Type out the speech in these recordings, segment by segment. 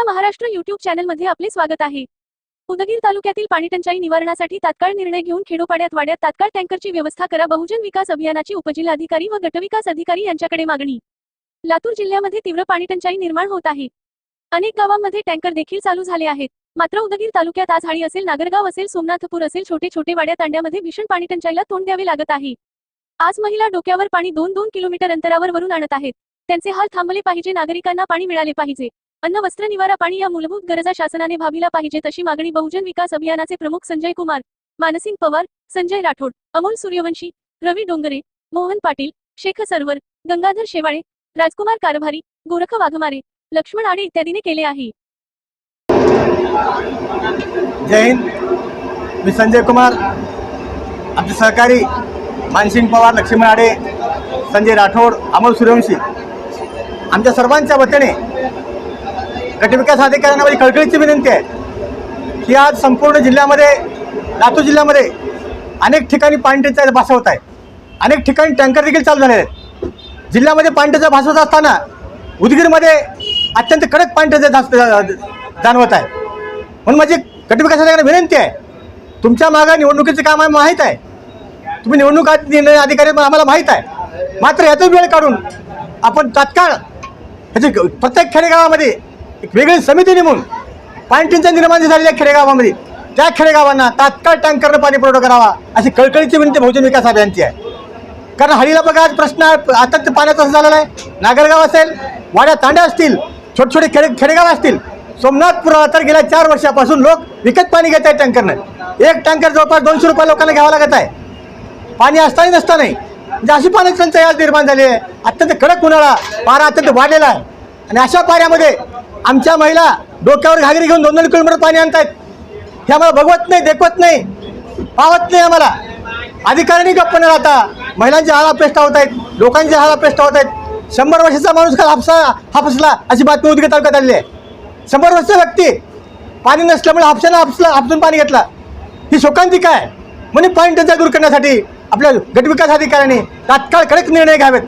चांगला महाराष्ट्र युट्यूब चॅनलमध्ये आपले स्वागत आहे. उदगीर तालुक्यातील पाणीटंचाई निवारणासाठी तात्काळ निर्णय घेऊन खेडोपाड्यात वाड्यात तात्काळ टँकरची व्यवस्था करा बहुजन विकास अभियानाची उपजिल्हाधिकारी व गटविकास अधिकारी यांच्याकडे मागणी. लातूर जिल्ह्यामध्ये तीव्र पाणीटंचाई निर्माण होत आहे. अनेक गावांमध्ये टँकर देखील चालू झाले आहेत. मात्र उदगीर तालुक्यात आज हाळी असेल नागरगाव असेल सोमनाथपूर असेल छोटे छोटे वाड्या तांड्यामध्ये भीषण पाणीटंचाईला तोंड द्यावे लागत आहे. आज महिला डोक्यावर पाणी दोन दोन किलोमीटर अंतरावर वरून आणत आहेत. त्यांचे हाल थांबले पाहिजे नागरिकांना पाणी मिळाले पाहिजे. अन्न वस्त्र निवारा पाणी या मूलभूत गरजा शासनाने भावीला पाहिजे तशी मागणी बहुजन विकास अभियानाचे प्रमुख संजय कुमार मानसिंग पवार संजय राठोड अमोल सूर्यवंशी रवी डोंगरे मोहन पाटील शेख सरवर गंगाधर शेवाळे राजकुमार कारभारी गोरख वाघमारे लक्ष्मण आडे इत्यादीने केले आहे. जय हिंद. मी संजय कुमार आमचे सहकारी मानसिंग पवार लक्ष्मण आडे संजय राठोड अमोल सूर्यवंशी. आमच्या सर्वांच्या वतीने गटविकास अधिकाऱ्यांना माझी कळकळीची विनंती आहे. की आज संपूर्ण जिल्ह्यामध्ये लातूर जिल्ह्यामध्ये अनेक ठिकाणी पाणीटंचाईचा भाषा होत आहे. अनेक ठिकाणी टँकर देखील चालू झालेले आहेत. जिल्ह्यामध्ये पाणीटंचा भास होत असताना उदगीरमध्ये अत्यंत कडक पाणीटंचाई जास्त जाणवत आहे. म्हणून माझी गटविकास अधिकाऱ्यांना विनंती आहे. तुमच्या मागं निवडणुकीचं काम आहे माहीत आहे. तुम्ही निवडणूक निर्णय अधिकारी आम्हाला माहीत आहे. मात्र याचा वेळ काढून आपण तात्काळ ह्याची ग- प्रत्येक खेडेगावामध्ये एक वेगळी समिती नेमून पाणी टंचाई निर्माण झालेल्या खेडेगावामध्ये त्या खेडेगावांना तात्काळ टँकरनं पाणी पुरवठा करावा अशी कळकळीची विनंती बहुजन विकास अभियानची आहे. कारण हळीला बघा आज प्रश्न आता ते पाण्याचा असं झालेला आहे. नागरगाव असेल वाड्या तांड्या असतील छोटे छोटे खेडे खेडेगाव असतील. सोमनाथपुरा तर गेल्या चार वर्षापासून लोक विकत पाणी घेत आहेत टँकरनं. एक टँकर जवळपास दोनशे रुपये लोकांना घ्यावं लागत आहे. पाणी असताना नसतानाही म्हणजे अशी पाण्याची टंचाई आज निर्माण झाली आहे. अत्यंत कडक उन्हाळा पारा अत्यंत वाढलेला आहे. आणि अशा पाऱ्यामध्ये आमच्या महिला डोक्यावर घागरी घेऊन दोन दोन किलोमीटर पाणी आणतायत. हे आम्हाला बघवत नाही देखवत नाही पावत नाही आम्हाला. अधिकाऱ्यांनी गप्प न राहता महिलांचे हाल अपेष्ट होत आहेत लोकांचे हाल अपेष्ट होत आहेत शंभर वर्षाचा माणूस काल हापसा हापसला अशी बातमी उदगी तालुक्यात आलेली आहे. शंभर वर्षाचा व्यक्ती पाणी नसल्यामुळे हापशानं हापसला हापसून पाणी घेतला. ही शोकांतिका आहे म्हणून पाणी टंचाई दूर करण्यासाठी आपल्या गटविकास अधिकाऱ्यांनी तात्काळ कडक निर्णय घ्यावेत.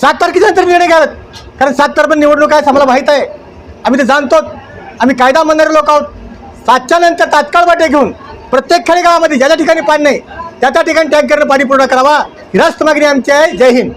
सात तारखेच्या नंतर निर्णय घ्यावेत. कारण सात तारखेला निवडणूक आहे आम्हाला माहीत आहे. आम्ही ते जाणतो आम्ही कायदा मानणारे लोक आहोत. सातच्या नंतर तात्काळ वाटे घेऊन प्रत्येक खेडेगावामध्ये ज्या ज्या ठिकाणी पाणी नाही त्या त्या ठिकाणी टँकरनं पाणी पुरवठा करावा. ही रास्त मागणी आमची आहे. जय हिंद.